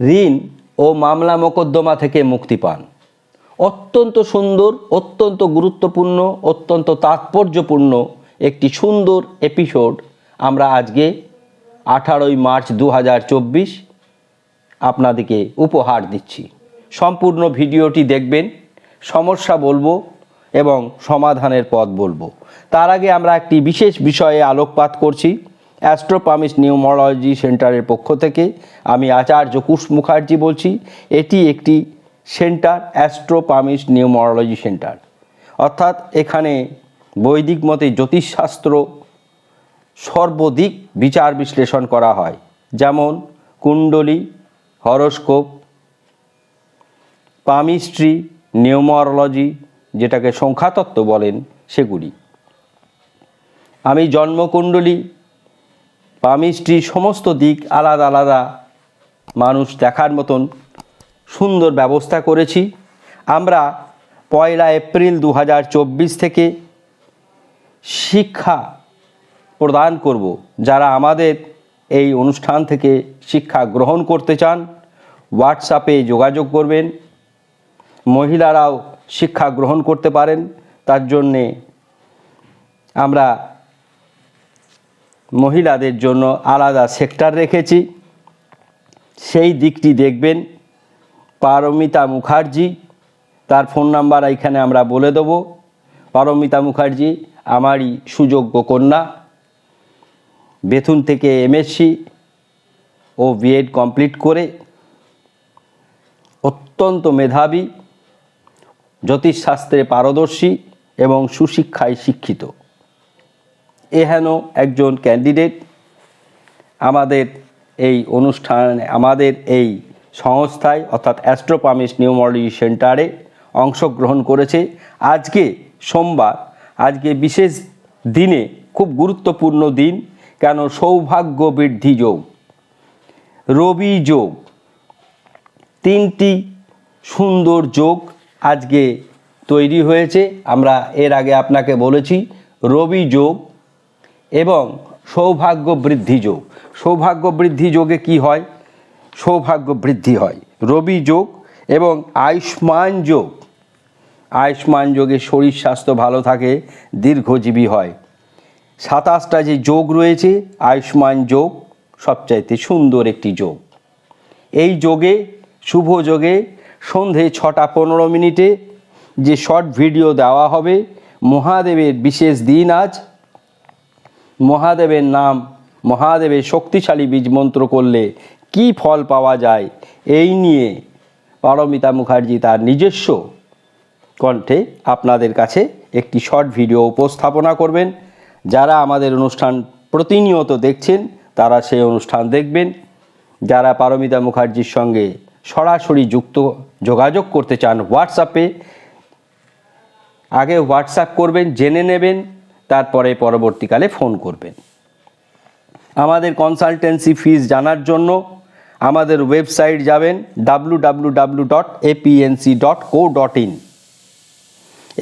ঋণ ও মামলা মোকদ্দমা থেকে মুক্তি পান। অত্যন্ত সুন্দর, অত্যন্ত গুরুত্বপূর্ণ, অত্যন্ত তাৎপর্যপূর্ণ একটি সুন্দর এপিসোড আমরা আজকে আঠারোই মার্চ দু হাজার চব্বিশ আপনাদেরকে উপহার দিচ্ছি। সম্পূর্ণ ভিডিওটি দেখবেন, সমস্যা বলব এবং সমাধানের পথ বলব। তার আগে আমরা একটি বিশেষ বিষয়ে আলোকপাত করছি। অ্যাস্ট্রোপামিস নিউমোলজি সেন্টারের পক্ষ থেকে আমি আচার্য কুশ মুখার্জি বলছি, এটি একটি সেন্টার, অ্যাস্ট্রোপামিস নিউমোলজি সেন্টার। অর্থাৎ এখানে বৈদিক মতে জ্যোতিষশাস্ত্র সর্বদিক বিচার বিশ্লেষণ করা হয়। যেমন কুণ্ডলী, হরস্কোপ, পামিস্ট্রি নিউমোরোলজি যেটাকে সংখ্যাতত্ত্ব বলেন, সেগুলি। আমি জন্মকুণ্ডলী পামিস্ট্রি সমস্ত দিক আলাদা আলাদা মানুষ দেখার মতন সুন্দর ব্যবস্থা করেছি। আমরা পয়লা এপ্রিল দু হাজার চব্বিশ থেকে শিক্ষা প্রদান করব। যারা আমাদের এই অনুষ্ঠান থেকে শিক্ষা গ্রহণ করতে চান, হোয়াটসঅ্যাপে যোগাযোগ করবেন। মহিলারাও শিক্ষা গ্রহণ করতে পারেন। তার জন্যে আমরা মহিলাদের জন্য আলাদা সেক্টর রেখেছি। সেই দিকটি দেখবেন। পারমিতা মুখার্জি, তার ফোন নাম্বার এখানে আমরা বলে দেবো। পারমিতা মুখার্জি আমারই সুযোগ্য কন্যা। বেথুন থেকে এমএসসি ও বিএড কমপ্লিট করে অত্যন্ত মেধাবী, জ্যোতিষশাস্ত্রে পারদর্শী এবং সুশিক্ষায় শিক্ষিত। এহেন একজন ক্যান্ডিডেট। আমাদের এই অনুষ্ঠানে, আমাদের এই সংস্থায়, অর্থাৎ অ্যাস্ট্রোপামিস নিউমোলজি সেন্টারে অংশগ্রহণ করেছে। আজকে সোমবার, আজকে বিশেষ দিনে, খুব গুরুত্বপূর্ণ দিন, কেন সৌভাগ্য বৃদ্ধি যোগ, রবি যোগ, তিনটি সুন্দর যোগ আজকে তৈরি হয়েছে। আমরা এর আগে আপনাকে বলেছি, রবি যোগ এবং সৌভাগ্য বৃদ্ধি যোগ। সৌভাগ্য বৃদ্ধি যোগে কি হয়? সৌভাগ্য বৃদ্ধি হয়। রবি যোগ এবং আয়ুষ্মান যোগ। আয়ুষ্মান যোগে শরীর স্বাস্থ্য ভালো থাকে, দীর্ঘজীবী হয়। সাতাশটা যে যোগ রয়েছে, আয়ুষ্মান যোগ সবচাইতে সুন্দর একটি যোগ। এই যোগে, শুভ যোগে সন্ধে ছটা পনেরো মিনিটে যে শর্ট ভিডিও দেওয়া হবে, মহাদেবের বিশেষ দিন আজ। মহাদেবের নাম, মহাদেবের শক্তিশালী বীজ মন্ত্র করলে কি ফল পাওয়া যায়? এই নিয়ে পারমিতা মুখার্জি তার নিজস্ব কণ্ঠে আপনাদের কাছে একটি শর্ট ভিডিও উপস্থাপনা করবেন। যারা আমাদের অনুষ্ঠান প্রতিনিয়ত দেখছেন, তারা সেই অনুষ্ঠান দেখবেন। যারা পারমিতা মুখার্জির সঙ্গে সরাসরি যুক্ত, যোগাযোগ করতে চান হোয়াটসঅ্যাপে, আগে হোয়াটসঅ্যাপ করবেন, জেনে নেবেন। তারপরে পরবর্তীকালে ফোন করবেন। আমাদের কনসালটেন্সি ফিস জানার জন্য আমাদের ওয়েবসাইট যাবেন W W W dot dot co dot in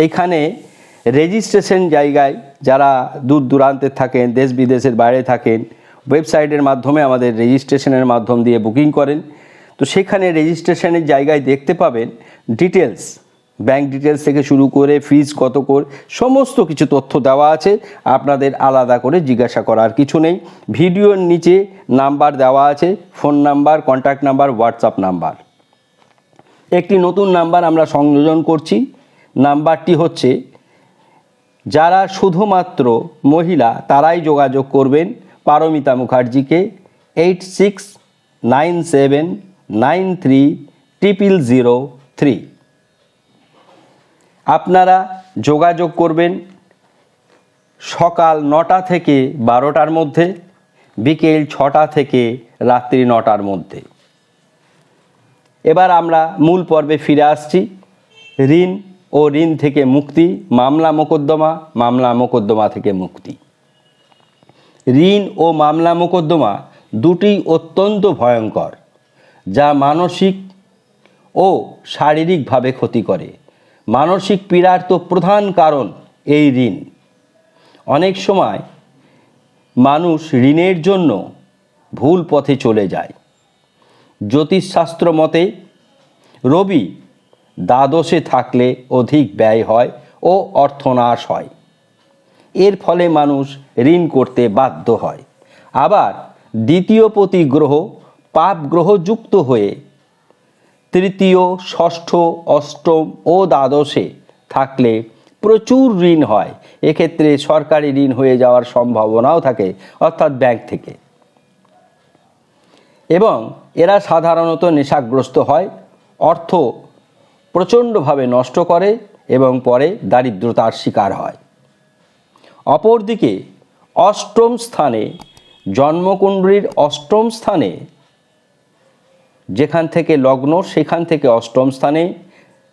এখানে রেজিস্ট্রেশন জায়গায় যারা দূর দূরান্তে থাকেন, দেশ বিদেশের বাইরে থাকেন ওয়েবসাইটের মাধ্যমে আমাদের রেজিস্ট্রেশনের মাধ্যম দিয়ে বুকিং করেন। তো সেখানে রেজিস্ট্রেশনের জায়গায় দেখতে পাবেন ডিটেলস ব্যাংক ডিটেলস থেকে শুরু করে ফিজ কত করে, সমস্ত কিছু তথ্য দেওয়া আছে। আপনাদের আলাদা করে জিজ্ঞাসা করার কিছু নেই। ভিডিওর নিচে নাম্বার দেওয়া আছে phone number contact number WhatsApp number একটি নতুন নাম্বার আমরা সংযোজন করছি। নাম্বারটি হচ্ছে, যারা শুধুমাত্র মহিলা তারাই যোগাযোগ করবেন। Paromita মুখার্জিকে eight six nine seven nine three triple zero three আপনারা যোগাযোগ করবেন সকাল নটা থেকে বারোটার মধ্যে, বিকেল ছটা থেকে রাত্রি নটার মধ্যে। এবার আমরা মূল পর্বে ফিরে আসছি। ঋণ ও ঋণ থেকে মুক্তি, মামলা মোকদ্দমা মামলা মোকদ্দমা থেকে মুক্তি। ঋণ ও মামলা মোকদ্দমা দুটি অত্যন্ত ভয়ঙ্কর, যা মানসিক ও শারীরিকভাবে ক্ষতি করে। মানসিক পীড়ার তো প্রধান কারণ এই ঋণ। অনেক সময় মানুষ ঋণের জন্য ভুল পথে চলে যায়। জ্যোতিষশাস্ত্র মতে, রবি দ্বাদশে থাকলে অধিক ব্যয় হয় ও অর্থনাশ হয়। এর ফলে মানুষ ঋণ করতে বাধ্য হয়। আবার দ্বিতীয় প্রতি গ্রহ পাপ গ্রহযুক্ত হয়ে তৃতীয়, ষষ্ঠ, অষ্টম ও দ্বাদশে থাকলে প্রচুর ঋণ হয়। এক্ষেত্রে সরকারি ঋণ হয়ে যাওয়ার সম্ভাবনাও থাকে অর্থাৎ ব্যাংক থেকে। এবং এরা সাধারণত নেশাগ্রস্ত হয়, অর্থ প্রচণ্ডভাবে নষ্ট করে এবং পরে দারিদ্রতার শিকার হয়। অপরদিকে অষ্টম স্থানে জন্মকুণ্ডলীর অষ্টম স্থানে যেখান থেকে লগ্ন, সেখান থেকে অষ্টম স্থানে।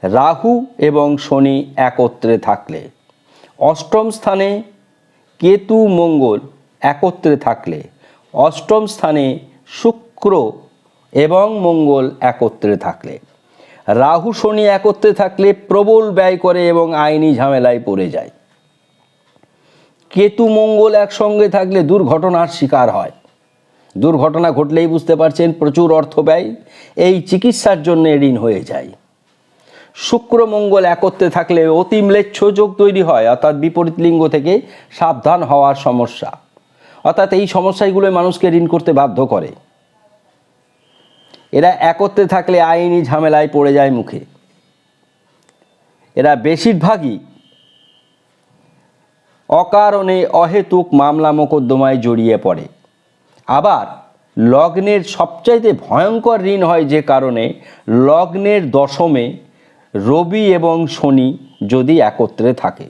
রাহু এবং শনি একত্রে থাকলে। অষ্টম স্থানে কেতু মঙ্গল একত্রে থাকলে। অষ্টম স্থানে শুক্র এবং মঙ্গল একত্রে থাকলে। রাহু, শনি একত্রে থাকলে প্রবল ব্যয় করে এবং আইনি ঝামেলায় পড়ে যায়। কেতু মঙ্গল একসঙ্গে থাকলে দুর্ঘটনার শিকার হয়। দুর্ঘটনা ঘটলেই বুঝতে পারছেন প্রচুর অর্থ ব্যয়, এই চিকিৎসার জন্য ঋণ হয়ে যায়। শুক্র মঙ্গল একত্রে থাকলে অতি ম্লেচ্ছ যোগ তৈরি হয়, অর্থাৎ বিপরীত লিঙ্গ থেকে সাবধান হওয়ার সমস্যা। অর্থাৎ এই সমস্যাগুলো মানুষকে ঋণ করতে বাধ্য করে। এরা একত্রে থাকলে আইনি ঝামেলায় পড়ে যায় মুখে। এরা বেশিরভাগই অকারণে অহেতুক মামলা মোকদ্দমায় জড়িয়ে পড়ে। আবার লগ্নের সবচাইতে ভয়ঙ্কর ঋণ হয় যে কারণে লগ্নের দশমে রবি এবং শনি যদি একত্রে থাকে।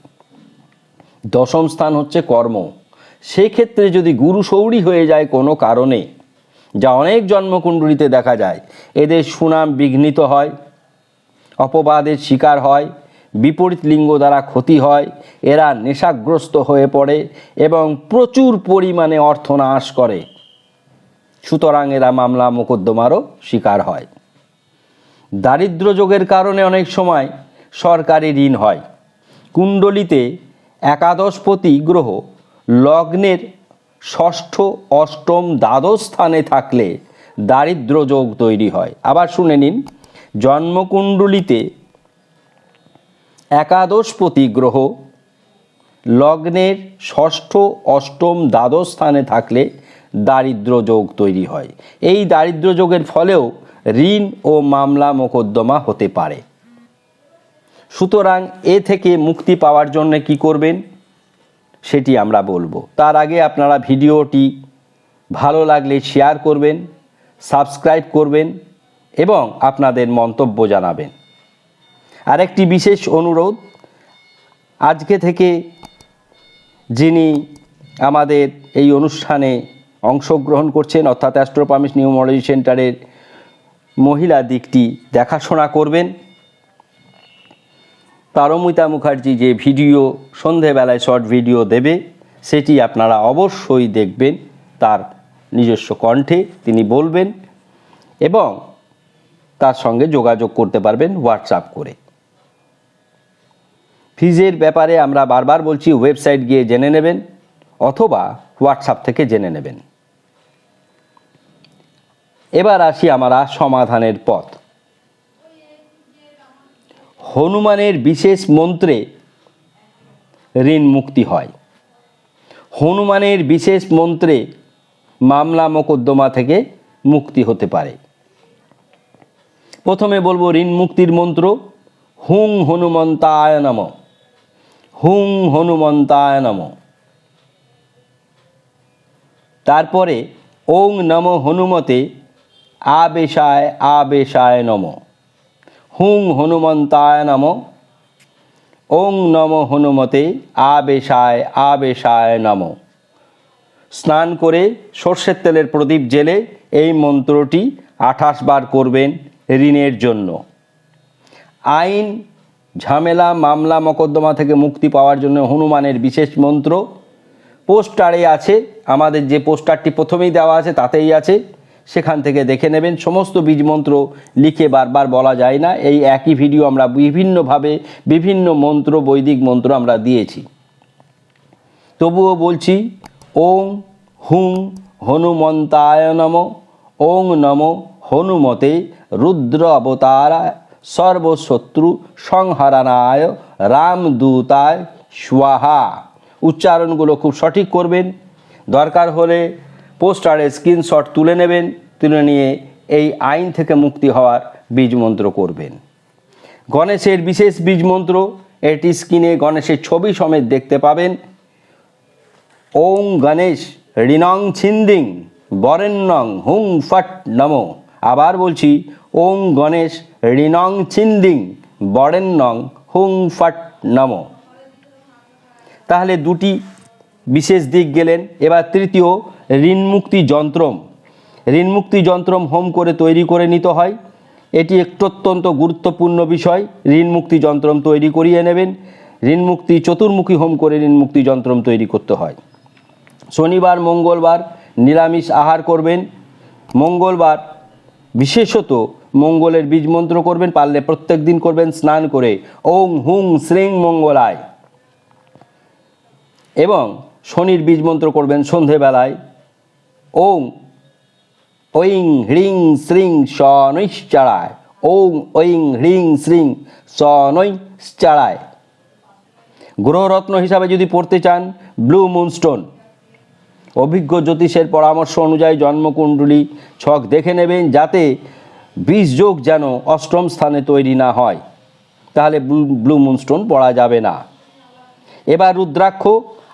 দশম স্থান হচ্ছে কর্ম। সেক্ষেত্রে যদি গুরু সৌরি হয়ে যায় কোনো কারণে, যা অনেক জন্মকুণ্ডলিতে দেখা যায়, এদের সুনাম বিঘ্নিত হয়, অপবাদের শিকার হয়, বিপরীত লিঙ্গ দ্বারা ক্ষতি হয়, এরা নেশাগ্রস্ত হয়ে পড়ে এবং প্রচুর পরিমাণে অর্থ নাশ করে। সুতরাং এরা মামলা মোকদ্দমারও শিকার হয়। দারিদ্র যোগের কারণে অনেক সময় সরকারি ঋণ হয়। কুণ্ডলিতে একাদশপতি গ্রহ লগ্নের ষষ্ঠ, অষ্টম, দ্বাদশ স্থানে থাকলে দারিদ্র যোগ তৈরি হয়। আবার শুনে নিন, জন্মকুণ্ডলিতে একাদশপতি গ্রহ লগ্নের ষষ্ঠ, অষ্টম, দ্বাদশ স্থানে থাকলে দারিদ্র যোগ তৈরি হয়। এই দারিদ্র যোগের ফলেও ঋণ ও মামলা মোকদ্দমা হতে পারে। সুতরাং এ থেকে মুক্তি পাওয়ার জন্য কি করবেন? সেটি আমরা বলব। তার আগে আপনারা ভিডিওটি ভালো লাগলে শেয়ার করবেন, সাবস্ক্রাইব করবেন এবং আপনাদের মন্তব্য জানাবেন। আরেকটি বিশেষ অনুরোধ, আজকে থেকে যিনি আমাদের এই অনুষ্ঠানে অংশগ্রহণ করছেন, অর্থাৎ অ্যাস্ট্রোপামিস নিউমোলজি সেন্টারের মহিলা দিকটি দেখাশোনা করবেন। পারমিতা মুখার্জি যে ভিডিও, সন্ধেবেলায় শর্ট ভিডিও দেবে, সেটি আপনারা অবশ্যই দেখবেন তার নিজস্ব কণ্ঠে, তিনি বলবেন এবং তার সঙ্গে যোগাযোগ করতে পারবেন হোয়াটসঅ্যাপ করে। ফিজের ব্যাপারে আমরা বারবার বলছি, ওয়েবসাইট গিয়ে জেনে নেবেন অথবা হোয়াটসঅ্যাপ থেকে জেনে নেবেন। এবার আসি আমরা সমাধানের পথ। হনুমানের বিশেষ মন্ত্রে ঋণ মুক্তি হয়। হনুমানের বিশেষ মন্ত্রে মামলা মোকদ্দমা থেকে মুক্তি হতে পারে। প্রথমে বলব ঋণ মুক্তির মন্ত্র, হুং হনুমন্তায় নম। হুং হনুমন্তায় নম। তারপরে, ওং নম হনুমতে আবেশায় আবেশায় নম। হুং হনুমন্তায় নম। ওং নম হনুমতে আবেশায় আবেশায় নম। স্নান করে সর্ষের তেলের প্রদীপ জেলে এই মন্ত্রটি আঠাশ বার করবেন ঋণের জন্য। আইন, ঝামেলা, মামলা, মকদ্দমা থেকে মুক্তি পাওয়ার জন্য হনুমানের বিশেষ মন্ত্র। পোস্টারে আছে, আমাদের যে পোস্টারটি প্রথমেই দেওয়া আছে তাতেই আছে। সেখান থেকে দেখে নেবেন। সমস্ত বীজ মন্ত্র লিখে বারবার বলা যায় না। এই একই ভিডিও আমরা বিভিন্নভাবে বিভিন্ন মন্ত্র, বৈদিক মন্ত্র আমরা দিয়েছি। তবুও বলছি, ওং হুং হনুমন্তায় নম, ওং নম হনুমতে রুদ্র অবতার সর্বশত্রু সংহরণায় রামদূতায় স্বাহা। উচ্চারণগুলো খুব সঠিক করবেন। দরকার হলে পোস্টারে স্ক্রিনশট তুলে নেবেন, তুলে নিয়ে এই আইন থেকে মুক্তি হওয়ার বীজ মন্ত্র করবেন। গণেশের বিশেষ বীজ মন্ত্র, এটি স্ক্রিনে গণেশের ছবি সমেত দেখতে পাবেন। ওং গণেশ ঋণং ছিন্দিং, বরেণ্যং হুং ফট নমো। আবার বলছি ওং গণেশ ঋণং ছিন্দিং, বরেণ্যং হুং ফট নমো। তাহলে দুটি বিশেষ দিক গেলেন। এবার তৃতীয়, ঋণমুক্তি যন্ত্রম। ঋণমুক্তি যন্ত্রম হোম করে তৈরি করে নিতে হয়। এটি একটু অত্যন্ত গুরুত্বপূর্ণ বিষয়। ঋণমুক্তি যন্ত্রম তৈরি করিয়ে নেবেন। ঋণমুক্তি চতুর্মুখী হোম করে ঋণমুক্তি যন্ত্রম তৈরি করতে হয়। শনিবার, মঙ্গলবার নিরামিষ আহার করবেন। মঙ্গলবার বিশেষত মঙ্গলের বীজ মন্ত্র করবেন, পারলে প্রত্যেক দিন করবেন, স্নান করে। ওং, হুং, শ্রিং, মঙ্গলায়। এবং শনির বীজ মন্ত্র করবেন সন্ধেবেলায়। ওং ঐং হ্রিং, শ্রিং, সনৈশ্চারায়। ওং ঐং হ্রিং, শ্রিং, সনৈশ্চারায়। গ্রহরত্ন হিসাবে যদি পড়তে চান, ব্লু মুনস্টোন। অভিজ্ঞ জ্যোতিষের পরামর্শ অনুযায়ী জন্মকুণ্ডলী ছক দেখে নেবেন, যাতে বিষ যোগ যেন অষ্টম স্থানে তৈরি না হয়। তাহলে ব্লু মুনস্টোন পড়া যাবে না। এবার রুদ্রাক্ষ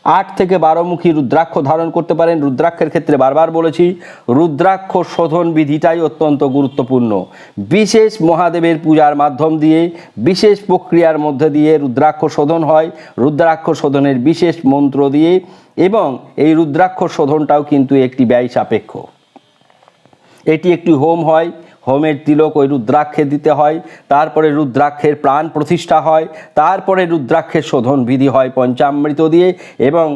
আট থেকে বারোমুখী রুদ্রাক্ষ ধারণ করতে পারেন। রুদ্রাক্ষের ক্ষেত্রে বারবার বলেছি, রুদ্রাক্ষ শোধন বিধিটাই অত্যন্ত গুরুত্বপূর্ণ। বিশেষ মহাদেবের পূজার মাধ্যম দিয়ে, বিশেষ প্রক্রিয়ার মধ্যে দিয়ে রুদ্রাক্ষ শোধন হয়। রুদ্রাক্ষ শোধনের বিশেষ মন্ত্র দিয়ে এবং এই রুদ্রাক্ষ শোধনটাও কিন্তু একটি ব্যয় সাপেক্ষ। এটি একটি হোম হয়। হোমের তিলক ওই রুদ্রাক্ষে দিতে হয়, তারপরে রুদ্রাক্ষের প্রাণ প্রতিষ্ঠা হয়, তারপরে রুদ্রাক্ষের শোধন বিধি হয় পঞ্চামৃত দিয়ে এবং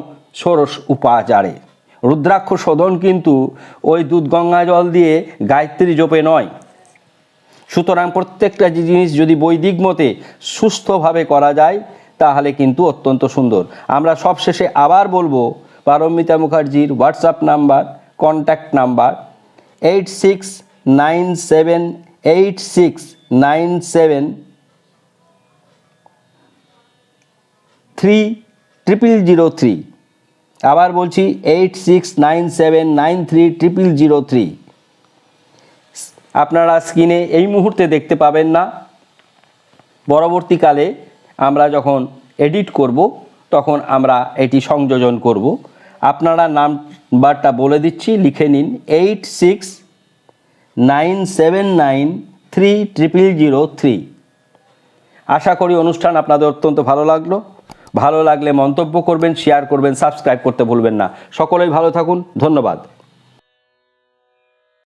ষোড়শ উপাচারে। রুদ্রাক্ষ শোধন কিন্তু ওই দুধ গঙ্গা জল দিয়ে গায়ত্রী জোপে নয়। সুতরাং প্রত্যেকটা জিনিস যদি বৈদিক মতে সুস্থভাবে করা যায়, তাহলে কিন্তু অত্যন্ত সুন্দর। আমরা সবশেষে আবার বলব পারমিতা মুখার্জির WhatsApp number, contact number, eight six nine seven eight six, nine seven three triple zero three আবার বলছি eight six nine seven nine three triple zero three আপনারা স্ক্রিনে এই মুহূর্তে দেখতে পাবেন না। পরবর্তীকালে আমরা যখন এডিট করব, তখন আমরা এটি সংযোজন করব। আপনারা নাম্বারটা বলে দিচ্ছি, লিখে নিন। Eight six nine seven nine three triple zero three. আশা করি অনুষ্ঠান আপনাদের অত্যন্ত ভালো লাগল। ভালো লাগলে মন্তব্য করবেন শেয়ার করবেন সাবস্ক্রাইব করতে ভুলবেন না। সকলেই ভালো থাকুন, ধন্যবাদ।